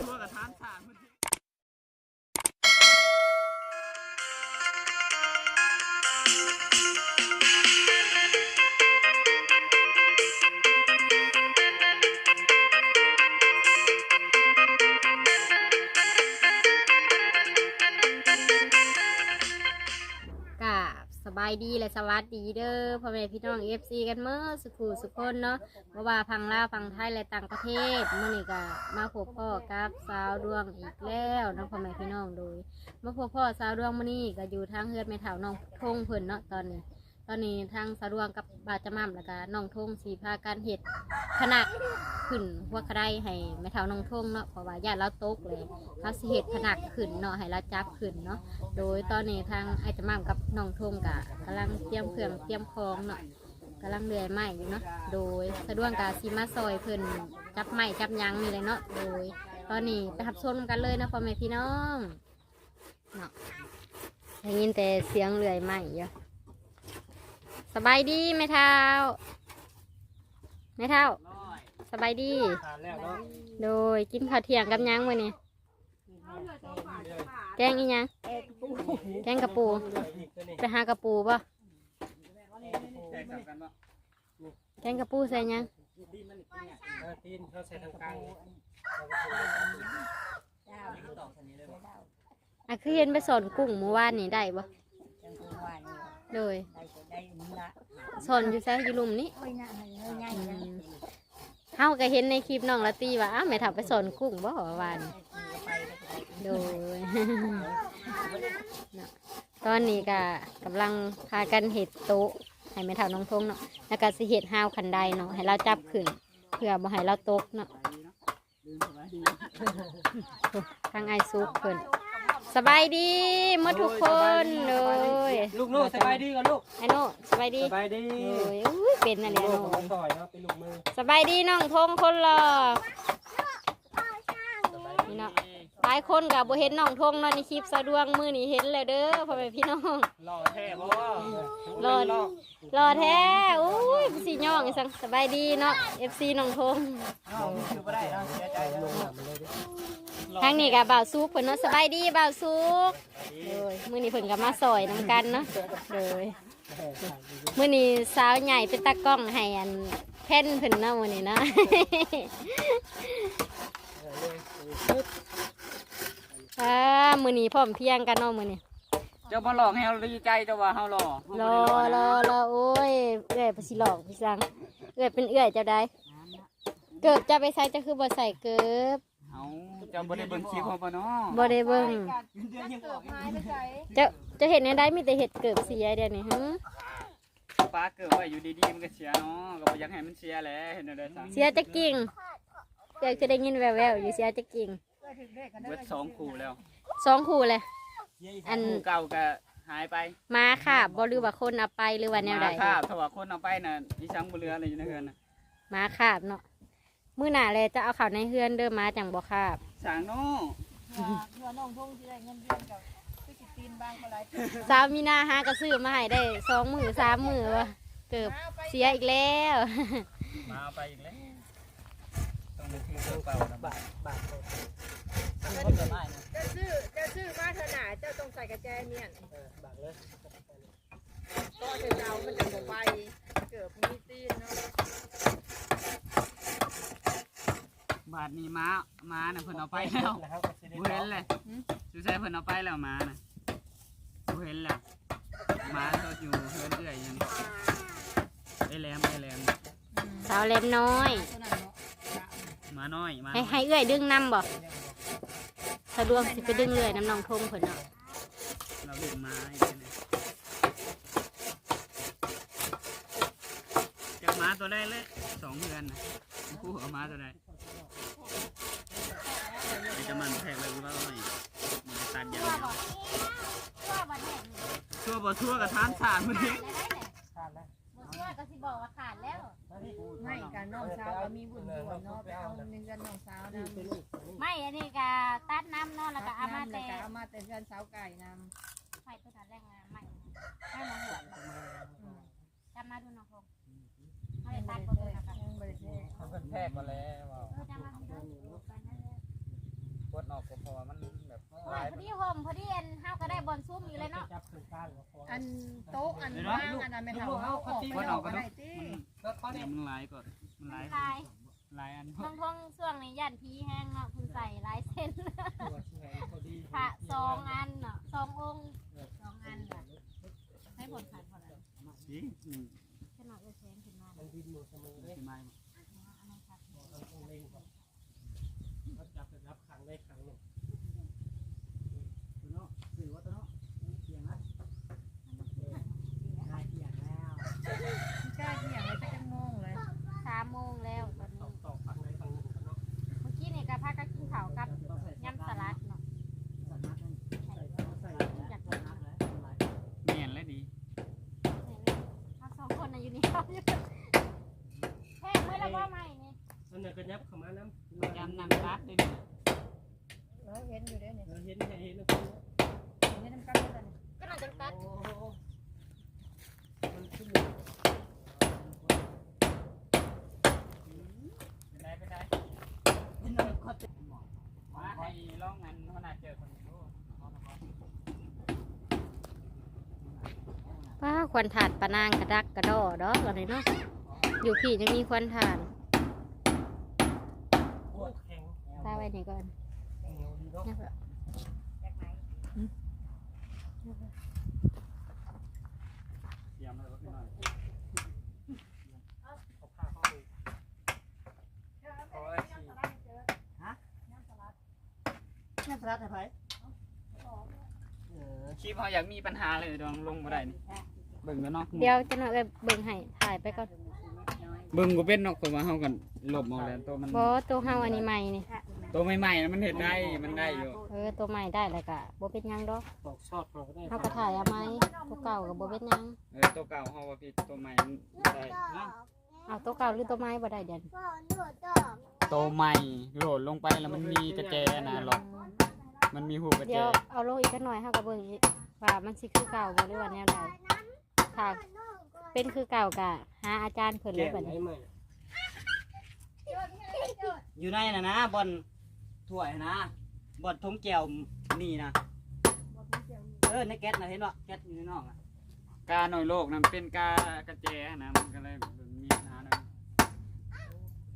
ทั่วกับท่านสารเพิ่นกายดีและสวัสดีเด้อพ่อแม่พี่น้องเอฟซีกันเมื่อสุขูสุขคนเนาะเมื่อว่าพังลาวพังไทยและต่างประเทศเมื่อนี้ก็มาพบพ่อกับสาวดวงอีกแล้วเนาะพ่อแม่พี่น้องโดยมาพบพ่อสาวดวงมื่อนี้ก็อยู่ทางเฮือดแม่เถาน้องทงเพิ่นเนาะตอนนี้ ตอนนี้ทางสาวดวงกับบาจามั่มแล้วก็น้องทงสีพากันเห็ดขนาดขึ้นหัวกระไดให้แม่เถาน้องทงเนาะเพราะว่าญาติเราตกเลยเขาสิเห็ดผนักขึ้นเนาะให้เราจับขึ้นเนาะโดยตอนนี้ทางไอจะมั่มกับน้องทงกะกำลังเตรียมเครื่องเตรียมของเนาะกำลังเดือยไม้อยู่เนาะโดยสะดวกกาซีมาซอยเพิ่นจับไม้จับยังนี่เลยเนาะโดย ตอนนี้ไปทับชมกันเลยนะพ่อแม่พี่น้องเนาะได้ยินแต่เสียงเลื่อยไม้อยู่ สบายดีไหมเท้าไหม่เท้าร้อยสบายดี ทานแล้วเนาะโดยกินข้าวเที่ยงกับหยังมื้อนี้แกงอีหยังแกงกระปูไปหากระปูป่ะแตกต่างกันบ่แกงกระปูใส่หยัง เออตีนเขาใส่ทางกลางอะคือเห็นไปสอนกุ้งเมื่อวานนี่ได้ป่ะจังหวะนี้ โดยได้จะได้นี่ละสอนอยู่ใส่อยู่หลุมนี้โอ้ยน่าให้เฮ้ยง่ายอืจังมเฮาก็เห็นในคลิปน้องละตีว่าอ้าวแม่ทับไปสอนกุ้งบ่ว่าวานไปโดยเนาะตอนนี้ก็กำลังพากันเห็ดโต๊ะให้แม่ทับน้องทงเนาะแล้วก็สิเห็ดห้าวคันไดเนาะให้เราจับขึ้นเพื่อบ่ให้เราตกเนาะทางไอซุกเพิ่น สบายดีหมดทุกคนเลยลูกโน่สบายดีกันลูกไอโน่สบายดีสบายดีเลยอุ้ยเป็นอะไรโน่โน่ของซอยเนาะเป็นลูกมือสบายดีน้องทงคนรอนี่เนาะหลายคนกับบ่เห็นน้องทงเนาะในคลิปสะดวงมือนี่เห็นเลยเด้อพ่อแม่พี่น้องรอแท้บ่รอรอแท้อุ้ยสีย่องสังสบายดีเนาะ FC น้องทงเอาคือบ่ได้เนาะเสียใจเนาะทางนี้กับบ่าวซุกเพิ่นเนาะสบายดีบ่าวซุกเลยมือนี้เพิ่นก็มาซอยนํกันเนาะเลยมือนี้สาวใหญ่เป็นตากล้องให้อันแผ่นเพิ่นเนาะมื้อนี้เนาะ อ่ามือนี้พร้อมเพรียงกันเนาะมือนี้เจ้าบ่หลอกให้เราดีใจเจ้าว่าเฮาหล่อรอรอรอโอ้ยเอื้อยไปสิหลอกพี่สังเอื้อยเป็นเอื้อยเจ้าได้เกิบจะไปใส่จะคือบ่ใส่เกิบเอาเจ้าบ่ได้เบิ่งคลิปเฮาบ่เนาะบ่ได้เบิ่งจะจะเห็นในได้มีแต่เห็ดเกิบเสียเดี๋ยวนี้หึป้าเกิดไว้อยู่ดีๆมันก็เสียเนาะก็บ่อยากให้มันเสียแหละเห็นได้ซะเสียจะกิ่งเอื้อยคือได้ยินแววๆอยู่เสียจะกิ่ง เบิดสองคู่แล้วสองคู่เลย อัน คู่เก่าก็หายไปมาค่ะบ่หรือว่าคนเอาไปหรือว่าแนวใดมาครับถ้าว่าคนเอาไปน่ะดิฉันบ่เหลืออะไรอยู่ในเฮือนน่ะมาขาบเนาะมื้อหน้าเลยจะเอาเขาในเฮือนเด้อมาจังบ่ขาบสางเนาะเพื่อน้องทงที่ได้เงินเดือนกับพี่สิตีนบางก็ไรสาวมีนาหากระซื้อมาให้ได้สองมือสามมือวะเกือบเสียอีกแล้ว มาเอาไปอีกแล้วต้อง นึกถึงตัวเก่านะบาทบาทคนจะได้นะจะซื้อจะซื้อมาเถอะหนาเจ้าต้องใส่กระแจเนี่ยเออบาทเลยก็จะเจ้ามันจะหมดไปเกือบมีตีนเนาะบาทนี้ม้าม้าน่ะเพิ่นเอาไปแล้วบ่เห็นเลยดูใช่เพิ่นเอาไปแล้วม้าน่ะบ่เห็นแล้วม้าก็อยู่เฮือนเอื้อยยังไอ้แหลมไอ้แหลมสาวเล็มน้อย ม้าน้อยม้าให้ให้เอื้อยดึงนำบ่สะดวกสิไปดึงเลยน้ำนองทงเพิ่นเนาะเราเห็นม้าอีกแล้วเนี่ยจากม้าตัวได้เลยสองเดือนน่ะคู่เอาม้าตัวได้เดี๋ยวจะมันแทกเลยว่าไม่มันจะตัดอย่างเดียวชั่วบ่ชั่วกับทานสารมันเอง ก็สิบอกว่าขาดแล้ว ไม่กันน้องสาวก็มีบุญส่วนเนาะไปเอาเงินเดือนน้องสาวนะไม่อันนี้ก็ตัดน้ำเนาะแล้วก็เอามาแต่เอามาแต่เดือนสาวไก่นไฟตัวนั้นแรงงานใหม่ให้มาหวดจำมาดูน้องทงเอาไปตัดก็ดูนะคะำบริเวณเขาเป็นแพกมาแล้วเออจำมาดูกันนั่นแหละปลดออกก็เพราะ ว่ามันแบบโอ้ยพอดีห่มพอดีอันเฮาก็ได้บอลซุ่มอยู่เลยเนาะอันโต๊ะอันว่างอันนั้นไม่เท่าเฮาออกปลไม่ดอเท่าอกก็ก็ได้ได้ติมันมันหลายก่อนมันหลายลายหลายอันทงทงช่วงนี้ยันพีแห้งเนาะคุณใส่หลายเส้นพระสองอันเนาะสององค์สองอันแบบให้ผลขาดผลอะไรสิอืมขนาดเออแสงขึ้นมาสิมาอันนั้นครับ จับรับขังได้ขังหนึ่ง เนาะสื่อว่าตัวเนาะเสียงนะได้เสียงแล้ว ใกล้เที่ยงเลยจะจังโมงเลย สามโมงแล้วตอน ต่อ นี้ ต่อขังได้ขังหนึ่งกันเนาะ เมื่อกี้นี่ก็พากันกินข้าวกับยำสลัดเนาะ ใส่ อยาก ใส่น้ำแล้วเนียนและดี เราสองคนน่ะอยู่นี่เขาอยู่แห้งเมื่อไรว่าใหม่ มันน่ะก็ยับเข้ามาน้ำยำนางรัดด้วยดิเราเห็นอยู่เด้นี่เออเห็นเห็นเห็นแล้วเห็นน้ำกันเลยก็น่าจะตัดโอ้มันขึ้นเป็นไรเป็นไรมาให้ลองงานขนาดเจอคนดูว้าควันถาดปะนางกระดักกระดอดอกอะไรเนาะอยู่พี่ยังมีควันถาด ปวดแข็ง ตาไว้นี่ก่อนเหนียวดีเนาะเนี่ยแบบเสียมเลยก็ขึ้นหน่อยเขาพาเข้าไปโอ้ยฮะน้ำสลัดอะไรคลิปเขาอยากมีปัญหาเลยดองลงมาได้นี่เบิ่งแล้วเนาะเดี๋ยวจะหน่อยเอ้ยเบิ่งให้ถ่ายไปก่อนเบิ่งก็เป็นนอกตัวมาเฮากันหลบมองแล้วตัวมันบอตัวเฮาอันนี้ใหม่นี่ ตัวใหม่ๆนะมันเห็นได้มันได้อยู่เออตัวใหม่ได้แล้วก็บ่เป็นหยังดอกตอกซอดเราก็ได้เฮาก็ถ่ายเอาไหมตัวเก่าก็บ่เป็นหยังเออตัวเก่าเฮาว่าพี่ตัวใหม่มันได้นะเอาตัวเก่าหรือตัวใหม่บ่ได้เดี๋ยวนี้ตัวใหม่โหลดลงไปแล้วมันมีกระแจนะหรอกมันมีหูกระแจเดี๋ยวเอาลงอีกจักหน่อยเฮาก็เบิ่งอีกว่ามันสิคือเก่าบ่หรือว่าแนวใดถ้าเป็นคือเก่าก็หาอาจารย์เพิ่นเลแก่ยบัดไหนนี้ใหม่อยู่ในน่ะนะบอล ถ้วยนะบอลทงแก้วนี่นะเออในแก๊สนะเห็นป่ะแก๊สอยู่ในนอกอะกาหน่อยโลกนะมันเป็นกากระแจนะมันก็เลยมีปัญหาหน่อย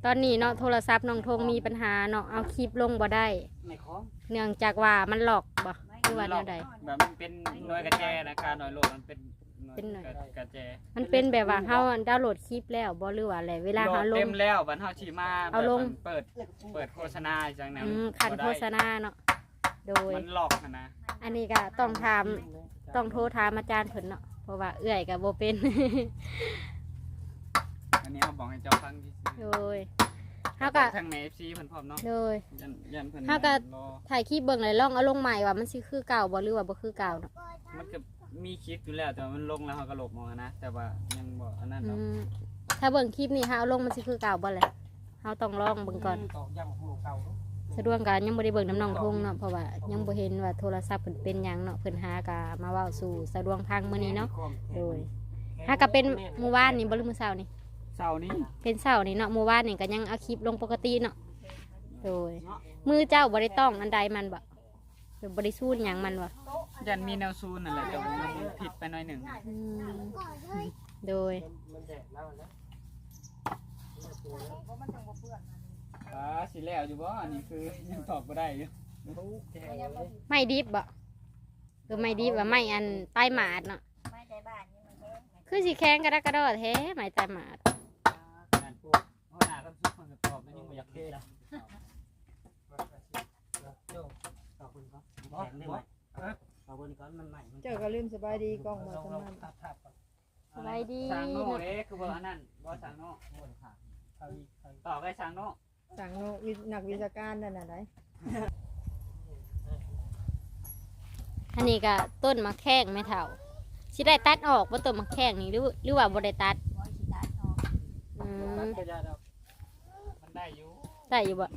ตอนนี้เนาะโทรศัพท์น้องทงมีปัญหาเนาะเอาคลิปลงบ่ได้ในของเนื่องจากว่ามันหลอกบ่หรือว่าแนวใดแบบมันเป็นหน่วยกระแจนะกาหน่อยโลกมันเป็นหน่วย เป็นหน่วยกระแจมันเป็นแบบว่าเฮาดาวน์โหลดคลิปแล้วบ่หรือว่าอะไรเวลาโหลเฮาดลเต็ง มแล้วบัดเฮาสิมาเอาลง แบบเปิดเปิดโฆษณาจังนั้นอืมขันโฆษณาเนาะโดย มันหลอกนะนะอันนี้ก็ต้องถามต้องโทรถามอาจารย์เพิ่นเนาะเพราะว่าเอื้อยก็บ่เป็น อันนี้เขาบอกให้เจ้าฟังที่ซื้อโดยเฮาก็ทางใน FC เพิ่นพร้อมเนาะโดย ยันยันเพิ่นเฮาก็ รอถ่ายคลิปเบิ่งเลยลองเอาลงใหม่ว่ามันสิคือเก่าบ่หรือว่าบ่คือเก่าเนาะมันก็ มีคลิปอยู่แล้วแต่ว่ามันลงแล้วเขาก็ลบมองนะแต่ว่ายังบอกอันนั้นอืเนาะมถ้าเบิ่งคลิปนี้เฮาเอาลงมันสิคือเก่าบ่แหละเฮาต้องลองเบิ่งก่อน ตอกย้ำของเก่าสะดวกกันยังบ่ได้เบิ่งน้ำน้องทงเนาะเพราะว่ายังบ่เห็นว่าโทรศัพท์เพิ่นเป็นหยังเนาะเพิ่นหากะมาเว้าสู่สะดวกพังมื้อนี้เนาะโดยหากะเป็นเมื่อวานนี่บ่หรือมื้อเช้านี่เสาร์นี้เป็นเช้านี่เนาะเมื่อวานนี่ก็ยังเอาคลิปลงปกติเนาะโดยมือเจ้าบ่ได้ต้องอันใดมันบ่หรือบ่ได้สู้หยังมันบ่ ยันมีแนวซูนนั่นแหละแต่ว่ามันผิดไปหน่อยหนึ่งอืมโดย มันแดดแล้วนะอ่าสิแล้วอยู่บ่อันนี้คือยังตอบบ่ได้อยู่เขาแก่เลยไม่ดิบบ่หรือไม่ดิบว่าไม่อันใต้หมาดเนาะคือสิแข็งกระดักกระดอแท้ไม่ใต้หมาดนั่นพวกหัวหน้าก็ซุกมันก็ตอบแล้วยังบ่อยากเทแล้วโจ้ขอบคุณครับแข็งได้ไหมขอบคุณก่อนมันใหม่มันเจอก็ลืมสบายดีกล้องมาเราตรงเรานั้นตัดถับก่อนสบายดีสร้างโน่เนาะเด้คือบ่อันนั้นบ่สร้างโน่เอาอีกเอาอีกต่อไปสร้างโน่สั่งโนวินักวิชาการนั่นน่ะไหนอันนี้ก็ต้นมะแข้งไม่เท่าสิได้ตัดออกว่าต้นมะแข้งนี่หรือหรือว่าบ่ได้ตัดอืตัดมก็ยาดอกมันได้อยู่ได้อยู่บ่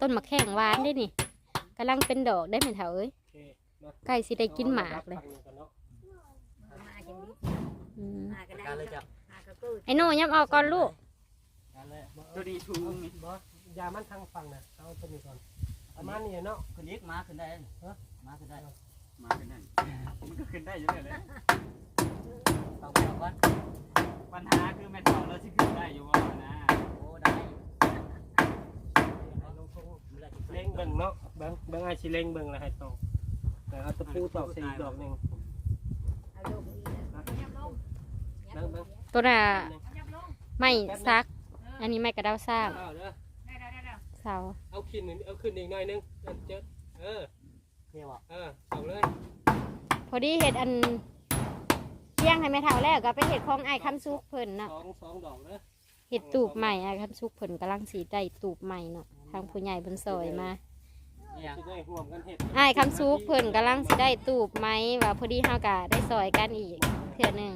ต้นมะแข้งหวานได้นี่กำลังเป็นดอกได้ไม่เท่าเอ้ยโอเคเนาะใกล้สิได้กินหมากเลยฟังหนึ่งกันเนาะอืมการเลยจ้ะไอ้โน่ยับออกก่อนลูกอกันเลยตัวนี้ชูงนี่บอสยามันทางฝั่งน่ะเอาตัวนี้ก่อนประมาณนี้เนาะคนนี้มาขึ้นได้เหรอมาขึ้นได้มาขึ้นได้มันก็ขึ้นได้อยู่เลยเลยเอาไปเอาก่อนปัญหาคือแม่เฒ่าเราสิขึ้นได้อยู่บ่นะ โอ้ได้ เล็งเบิ่งเนาะบิ่งบิ่งอ้สิเล็งเบิ่งแล้วให้ตอกแล้วเอาตะปูตอกใส่อีกดอกหนึ่งบางบิ่งตัวน่ะไม่ซัก อันนี้ไม่กระเดาสร้างเอาเด้อเสาเอาขึ้นอีกเอาขึ้นอีกหน่อยนึงเอิ้นเจอเออเที่ยว่ะเออเอาเลยพอดีเห็ดอันเที่ยงให้แม่เฒ่าแล้วก็ไปเห็ดของไอ้คำซุกเพิ่นเนาะสองสองดอกเด้อเห็ดตูบใหม่ไอ้คำซุกเพิ่นกำลังสีได้ตูบใหม่เนาะ ทางผู้ใหญ่เพิ่นซอยมานี่ยังสิได้ร่วมกันเฮ็ดไอ้คำซุกเพิ่นกำลังสิได้ตูบไหมว่าพอดีเฮากะได้ซอยกันอีกเทื่อหนึง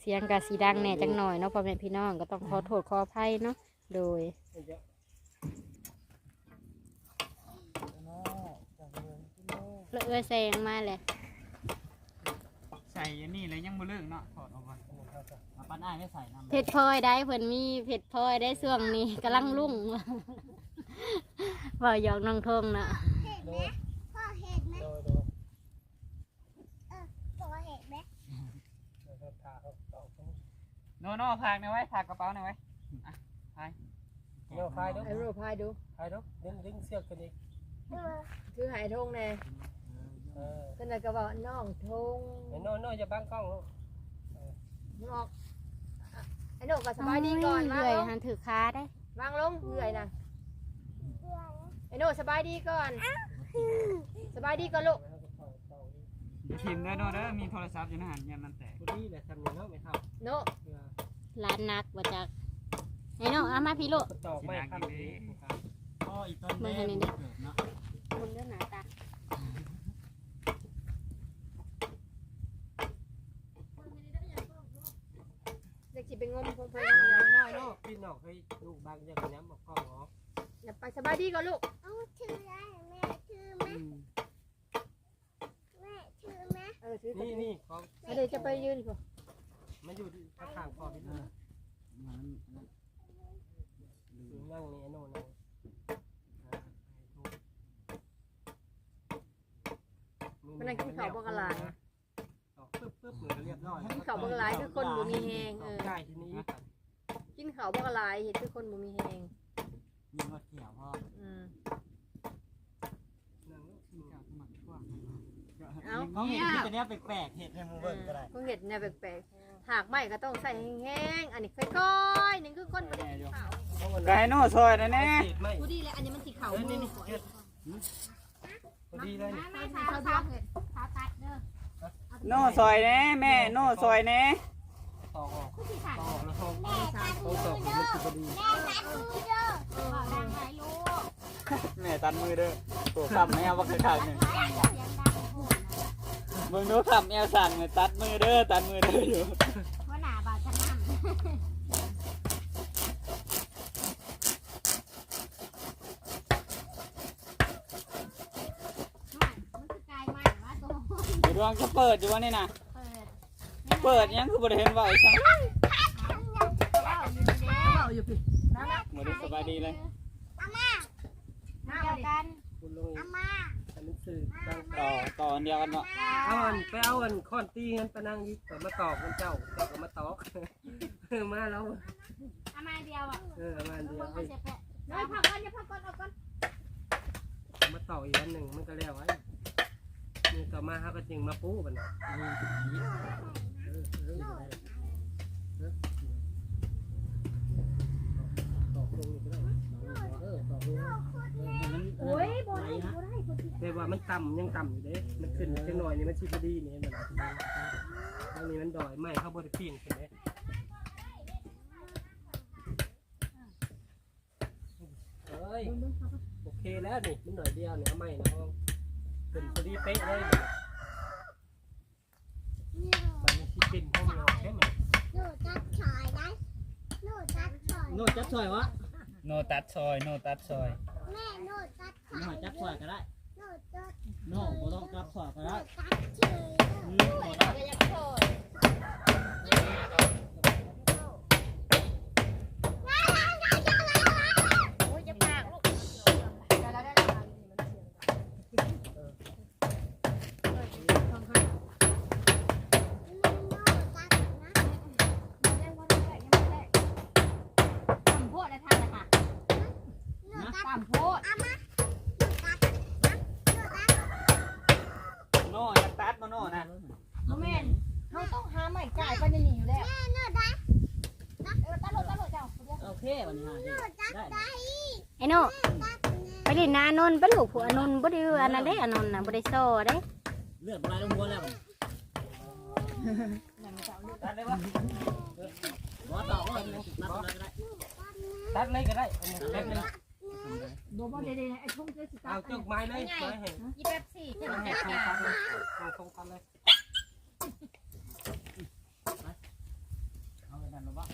เสียงกะสีดังแหน่จังหน่อยเนาะพ่อแม่พี่น้องก็ต้องขอโทษขออภัยเนาะโดยเยอะเลอะเอยแซงมาเลยใส่ อันนี้เลยยังบ่เลิกเนาะถอดออกก่อนมาปั้นอ้ายไม่ใส่น้ำเผ็ดพลอยได้เพิ่นมีเผ็ดพลอยได้ช่วงนี้กำลังรุ่งว่าหยอกน้องทงนะโดยพ่อเห็นไหมโดยโดยพ่อเห็นไหมแล้วก็ทาเขาตอกตรงโน่โน่พากหน่อยไว้พากกระเป๋าหน่อยไว้เงาไฟเด้อไอ้รูปพายดูไฟเด้อดึงดึงเสือกกันอีกคือหายทงแน่ เออก็เลยก็บอกน้องทงไอ้โน่โน่อย่าบังกล้องลูกมึงออกอะไอ้หนูก็สบายดีก่อนวางเอื่อยลงหันถือค้าได้วางลงเหนื่อยนะไอ้หนูสบายดีก่อน สบายดีก่อนลูกอย่าทิมเด้อโน่เด้อมีโทรศัพท์อยู่ในหันยันมันแตกพอดีแหละทำนี่เนาะไม่เท่าโนเพื่อร้านนักบ่จักไอ้น้องเอามาพี่โลกระตอกไม้ขั้นนี้ครับพ่ออีต้นแม่เกิดเนาะ มึงเรื่องหนาตา เด็กสิไปงมพงไฟ โน่โน่โน่พี่น้อง เคยลูกบางอย่างน้ำบอกกล้องเหรออย่าไปสบายดีก่อนลูกเอาชื่อได้แม่ชื่อไหมแม่ชื่อไหมเออถือนี่นี่ของเดี๋ยวจะไปยืนก่อนมันอยู่ข้างๆพ่อพี่น้องนั่งนี่ไอ้โน่นั่งมันนั่งกินข้าวบักหลายตอกปึ๊บปึ๊บเหมือนเรียบร้อยกินข้าวบักหลายคือคนบ่มีแฮงเออใช่ทีนี้กิ นข้าวบักหลายเห็นคือคนบ่มีแฮงยิงรถเกี่ยวพ่ออืมนั่งลูกเอ้าเขาเห็นที่จะเนี้ยแปลกๆเห็ดให้มูเบิ้งก็ได้คงเห็ดเนี่ยแปลกๆหากไม่ก็ต้องใส่แห้งๆอันนี้ค่อยๆนี่คือคนบ่ได้กินข้าวก็ให้โน่ซอยได้แน่ไม่กูดีเลยอันนี้มันสีขาวเออมืนี่อนี่พอดีเลยนี่ ไม่สาวสาวสาวตัดเด้อ โน่ซอยแน่แม่โน่ซอยแน่ ตอกออกตอกออกแล้วเขาเขาตอกมันคือพอดีแม่ตัดมือเด้อดังไหลูกแม่ตัดมือเด้อตัวคำแมวว่าคือขาดหนึ่งเสียงดังพูดนะมึงดูคำแมวสั่งเลยตัดมือเด้อตัดมือเด้ออยู่ว่าหนาบาดจะนั่งมันคือกายใหม่ว่าตัวเดี๋ยวดวงจะเปิดอยู่วะนี่นะ เปิดเปิดยังคือบริเห็นว่าอีกครั้งเล่าอยู่ดีเด้เอาอยู่พี่น้ำนะเหมือนได้สบายดีเลยน้ำเดียวกันคุณลงอาม่าอันนี้สื่อดังต่อต่ออันเดียวกันเนาะเอาอันไปเอาอันค้อนตีเงินไปนั่งยิกแต่มาตอกมันเจ้าเจ้าก็มาตอกมาแล้วเอามาเดียวอะเออมาเดียวเพิ่งมาเสียแปะน้อยพักก่อนอย่าพักก่อนเอาก่อนมาตอกอีกอันหนึ่งมันก็แล้วไอ้นี่ต่อมาเขาก็จึงมาปูมันตอ กลงนี่ได้เออตอกลงโอ้ยโบได้โบได้แต่ว่ามันต่ำยังต่ำอยู่เด้ มันขึ้นจังหน่อยนี่มันชิพดีนี่มันทางนี้มันดอยไม่เข้าบริปีนขึ้นเด้เอ้ยโอเคแล้วนี่มันหน่อยเดียวเนี่ยไม่นะเอาขึ้นพอดีเป๊ะเลย มันไม่ชิปินห้องเราแค่ไหนหนูตัดฉอยได้หนูตัดฉอยโน่จับซอยวะโนตัดซอย โนตัดซอย แม่หนูตัดฉหน่ออยยจับซอยก็ได้หนูจดน้องบ่ต้องกลับขวาไปแล้วตัดเฉ ผัวอนนท์บ่ได้อันนั้นเด้อนนท์น่ะบ่ได้โซ่เด้เลือดบ่ไหลลงหัวแล้วตัดได้บ่บ่ต่อว่าตัดได้ก็ได้ตัดเลยก็ได้เอามาแป๊บนึงโบบ่ได้ๆไอ้ทุ่งเจ๊สิตาเอาจกไม้เลยไม้ให้ยี่แป๊บสี่เจ๊เอาแป๊ให้บตรงกากันเลยเอาตรงกันเลยเอาไปนั่นหรอวะ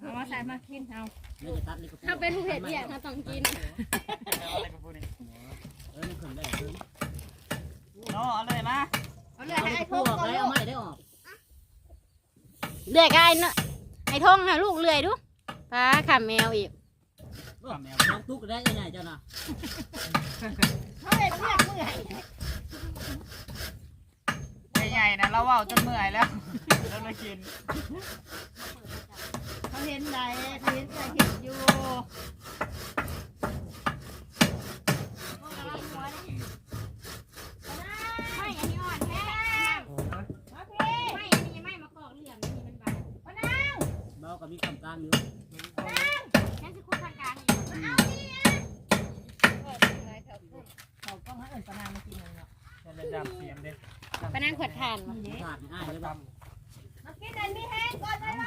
เอามาใส่มากินเอาไม่จะตัดนี่ก็ถ้าเป็นผู้เฮ็ดเนี่ยถ้าต้องกิน เออมันขึ้นได้โน่เอาเลยมาเอาเลยให้ไอ้พวทุ่กงก่อนได้ลูเอากไม้ได้ออกเลื่อยกายเนาะไอ้ทงน่ะลูกเลื่อยดูป้าขาแมวอีกน้องตุ๊กได้ยังไงเจ้าน่ะเขาเห็นเมื่อยเมื่อยใหญ่ๆนะเราเว้าจนเมื่อยแล้วแล้วเลยกินเขาเห็นไหนเขาเห็นใครเห็นอยู่ ไม่อันนี้อ่อนแท้ มาพี่ ไม่อันนี้ไม่มากอกเหลี่ยมนี่มันบาง มานั่ง เบากับมีคำกลางอยู่ฉันสิคุยทางกางอยู่เขาต้องให้เอิญปนางมากินเลยเนาะจะได้ดำเสียงเด้ไปนั่งขวดทานมาขาดง่ายเลยดบ่มากินอันมีแห้งก่อนได้ไหม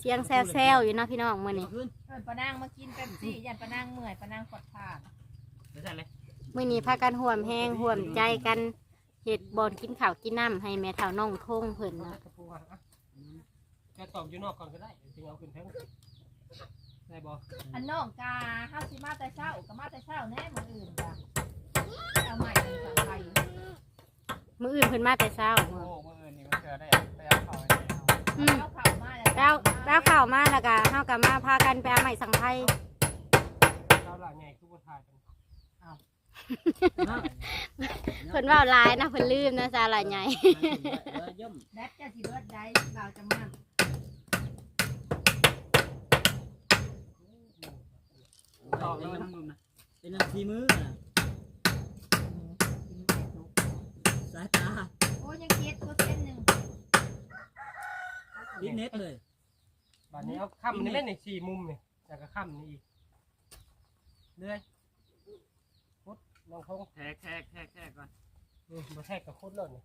เสียงแซวๆอยู่นะพี่น้องมื้อนี้ขึ้นเอิญปนางมากินเป็นสี่ยันปนางเมื่อยปนางกดผ่านเดี๋ยวใส่เลยมื้อนี้พากันห่วมแห้งห่วมใจกันเฮ็ดบอนกินข้าวกินน้ำให้แม่เฒ่าน้องทงเพิ่นเอาเนะ จะตอกอยู่นอกก่อนก็ได้จึงเอาขึ้นเทั้งได้บ่อันน้องกาห้าสิมาแต่เช้ากับมาแต่เช้าแน่มืออื่นจ้ะเอาใหม่สั่งไปมื้ออื่นเพิ่นมาแต่เช้าโอ้มื้ออื่นนี่มันเจอได้ไปเอาเข้าให้เอาอืมเอาข่าวมาแล้วแป้วแป้วข้าวมาแล้วก็เฮาก็มาพากันไปเอาไม้สังไทยเจ้าหลานใหญ่คือบ่ทายกันเพิ่นเว้าหลายนะเพิ่นลืมนะซาหลายใหญ่ย่อม แบทจะสิเบิร์ดได้เราจะมั่น ตอกเลยทั้งมุมนะเป็นน้ำทีมือสายตาโอ้ยังเก็ดตัวเส้นหนึ่งดิเน็ตเลยบานนี้เอาค่ำนี่เล่นในสี่มุมนี่แล้วก็ค่ำนี่อีกเรื่อยพุดลองทงแทกแทกแทกแทกก่อนอืมมาแทกกับคุดเลยนี่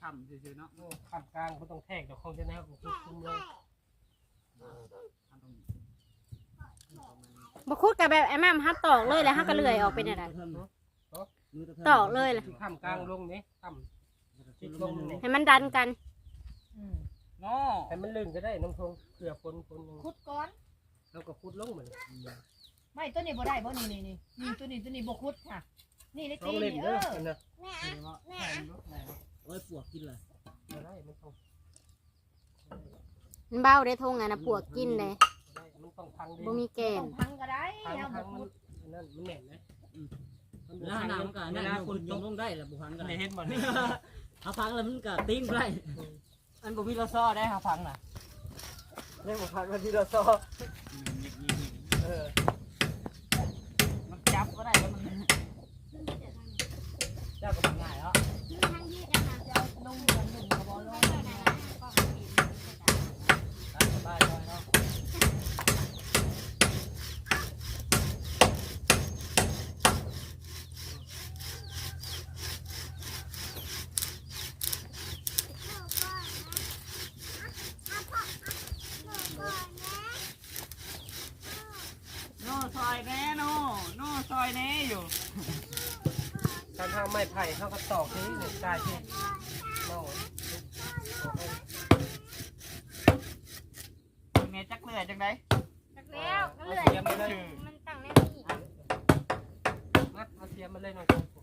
ทำซื่อๆเนาะโอ้ค่ำกลางก็ต้องแทกเดี๋ยวคงจะแนวกับคุดคุมเลยทำตรงนี้ บ่คุดกับแบบไอ้แม่มฮัดตอกเลยแล้วฮักก็เลื่อยออกเป็นอะไรตอกเลยล่ะที่ค่ำกลางลงนี่ค่ำชิดลงนี่ให้มันดันกันอืมโน่ให้มันลื่นก็ได้น้ำทงเกลือฝนฝนหนึ่งคุดก้อนแล้วก็คุดลงเหมือนไม่ตัวนี้บ่ได้บ่นี่นี่นี่นี่ตัวนี้ตัวนี้บ่คุดค่ะ นี่ได้ต้ตีองเล่นนี่เอเด้ออกันนะแม่เดี๋ยวว่าแทงรถไหนวะโอ้ยปวกกินเลยไม่ได้มันต้องมันเบ้าได้ทงอะนะปวกกินเลยได้ มันต้องพังดิบ่มีแกน ต้องพังก็ได้พังเอาพับ่งมัคุนดนั่นมันแน่นนะเวลาหนาวมันก็นั่นคุณยงลงได้แหละบุพังกันในเฮ็ดมันเอาพังแล้วมันก็ติ้งได้อันบ่มีรถซ้อได้ค่ะฟังน่ะเรื่องของพังมันที่เราซ้อเออมันจับก็ได้แล้วมันเจ้าก็มันง่ายเนา ไม้ไผ่เขาก็ตอกที่นี่ได้ที่เมาเมจักเลือยจังไดจักแล้วก็เหลือเมันตั้งแน่นี่มัดเอาเสียมันเลยน้องกู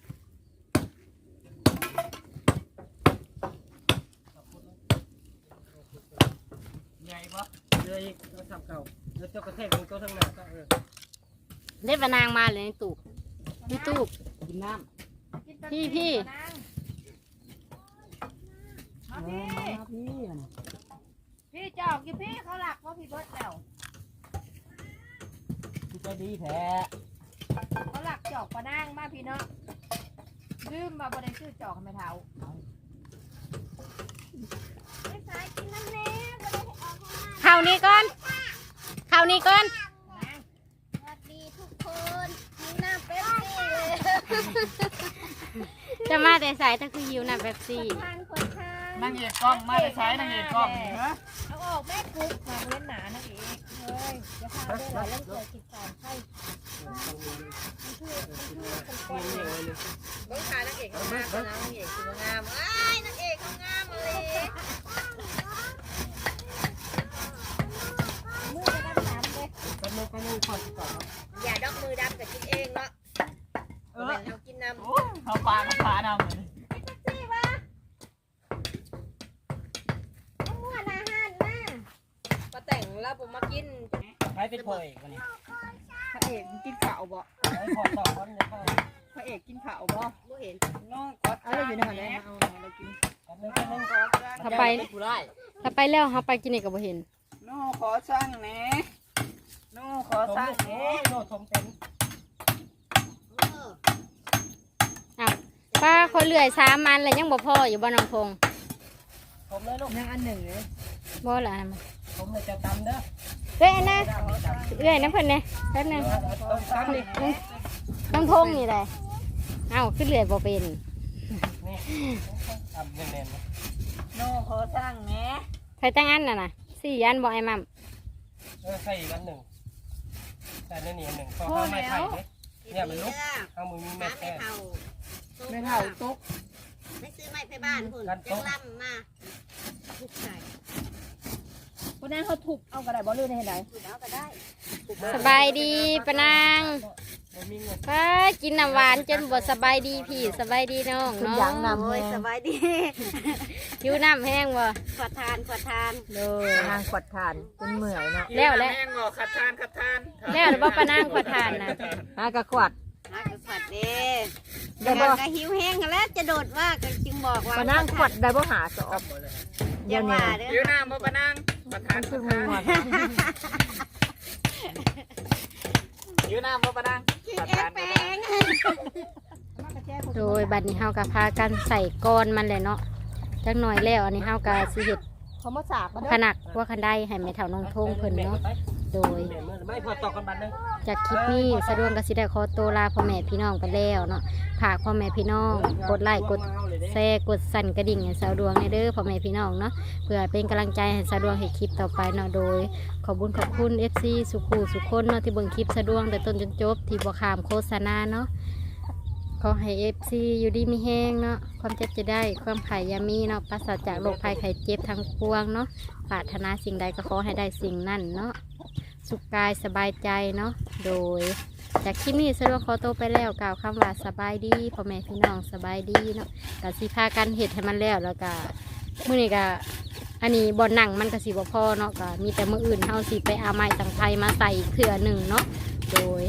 ใหญ่ปะเลืออีกตัทำเก่าเรือตัวกระเทศมันก็ทั้งหน้าก็เออเล็บนางมาเลยในตูก พี่พี่มาำพี่มาพี่มันพี่จอกอยู่พี่เขาหลักเพราะพี่เบิร์ดแล้วพี่ใจดีแท้เขาหลักจอกปะนางมาพี่เนาะลืมมาบ่ได้ซื้อจอกให้แม่เฒ่าไม่สายกินน้ำแน่ไม่ได้ออกมาข่าวนี้ก่อนข่าวนี้ก่อนสวัสดีทุกคนมีหน้าเป๊ปซี่เลย จะมาแต่สายถ้าคือยิวน่ะแบบซี่ทานคนทานนางเอกกล้องมาได้ใช้นางเอกกล้องนี่ฮะเอาออกแม่กุ๊กมาเว้นหนานักเอกเฮ้ยจะพาไปหลายเรื่องเกิดกิจการให้มีอย่างไรเลยเบิ้งขานักเอกเขางามนะนักเอกคืองามอ้ายนักเอกเขางามเลยมือจะดำน้ำเลยก็นึกก็นึกพอสิก่อนอย่าดอกมือดำกับกินเองเนาะ เออเป็นเรากินน้ำโอ้ยเขาปลาเขาปลาดำเลยมั่วอาหารนะมาแต่งแล้วผมมากินไปเป็นพ่อเอกวันนี้พระเอกกินข้าวบ่ไอ้พ่อสองคนเนี่ยพ่อพระเอกกินข้าวบ่บ่เห็นน้องขอเอาเลยอยู่ในหันเลยเอาเรากินกันนึงกันนึงก็ถ้าไปกูได้ถ้าไปแล้วเขาไปกินนี่ก็บ่เห็นน้องขอสั่งแหน่น้องขอทมสั่งโอ้แหน่ยโน่ทมเต็ม อ้าว ป้าเขาเลื่อยสามมันแล้วยังบ่พออยู่บ้านน้องพงทมเลยลูกยังอันหนึ่งเลยบ่ละทมเลยจะตำเด้อเอ้ยอันนะเอ้ยน้ำเพิ่นเนี่ยแป๊บหนึงต้องตำนี่น้องพงนี่แหละเอ้าขึ้นเลื่อยบ่เป็นนี่ตำแน่นๆนะน้องขอสั่งแหน่ใครตั้งอันน่ะนะสี่อันบ่ไอ้มัมเออใส่อีกอันหนึ่งใส่ในนี่อันหนึ่งพอข้าวไม่ไข่เนี่ยเนี่ยมันลุกข้าวมือมีแม่แท้ ไม่เท่าตุ๊กไม่ซื้อไม้ไปบ้านคุณกันจัโต๊ะงล่ำมาทุกใส่คนนั้นเขาทุบเอากระดาษบอลลูนให้ไหนถูกแล้วก็ได้สบายดีปะนางบ่มีเงินป้ากินน้ำหวานจนบ่สบายดีพี่สบายดีน้องเนาะโอ้ยสบายดีหิวน้ำแห้งบ่ขอทานขอทานโดยนางกวดทานจนเมื่อยเนาะแล้วแหละม่งบอกขัดทานขัดทานแล้วหรือบ่ปะนางขอทานนะนางกระขวด มากระขวัดเด้ได้แต่บ่ก็หิวแห้งแล้วจะโดดว่าก็จึงบอกว่ามานั่งขวดได้บ่หาสอครับบบ่เลยอย่าว่าเด้ยือนหน้ามาปะนางขัดทานคืขัอดมืทาอนยืนหน้ามาปะนางคิดขัดเองทานแปลงโดยบัดนี้เฮาก็พากันใส่ก้อนมันแหละเนาะจักหน่อยแล้วอันนี้เฮาก็สิเฮ็ด เขามาสากมาเด้ขนักว่าคันได้ให้แม่เฒ่าน้องทงเพิ่นเนาะโดยแม่มือไม่พอตอกกันบันนึง จากคลิปนี้สะดวกกสิได้ขอตัวลาพ่อแม่พี่น้องไปแล้วเนาะฝากพ่อแม่พี่น้อง กดไลค์กดแชร์กดสั่นกระดิ่งให้สาวดวงในเด้อพ่อแม่พี่น้องเนาะเพื่อเป็นกำลังใจให้สาวดวงให้คลิปต่อไปเนาะโดย ขอบคุญขอบคุณ FC สุขูสุขคนเนาะที่เบิ่งคลิปสะดวงแต่ต้นจนจบที่บ่ขามโฆษณาเนาะ ขอให้ FC อยู่ดีมีแห้งเนาะความเจ็บจะได้ความไข่ยามีเนาะปราศจากโรคภัยไข้เจ็บทั้งปวงเนาะปรารถนาสิ่งใดก็ขอให้ได้สิ่งนั้นเนาะสุขกายสบายใจเนาะโดย จากคลิปนี้สะดวกขอโตไปแล้วกล่าวคำว่าสบายดีพ่อแม่พี่น้องสบายดีเนาะกสิพากันเห็ดให้มันแล้วแล้วก็มื้อนี้ก็อันนี้บอหนังมันก็สิบ่พอเนาะก็มีแต่มืออื่นเฮาสิไปเอาไม้สังไทยมาใส่เถื่อหนึ่งเนาะโดย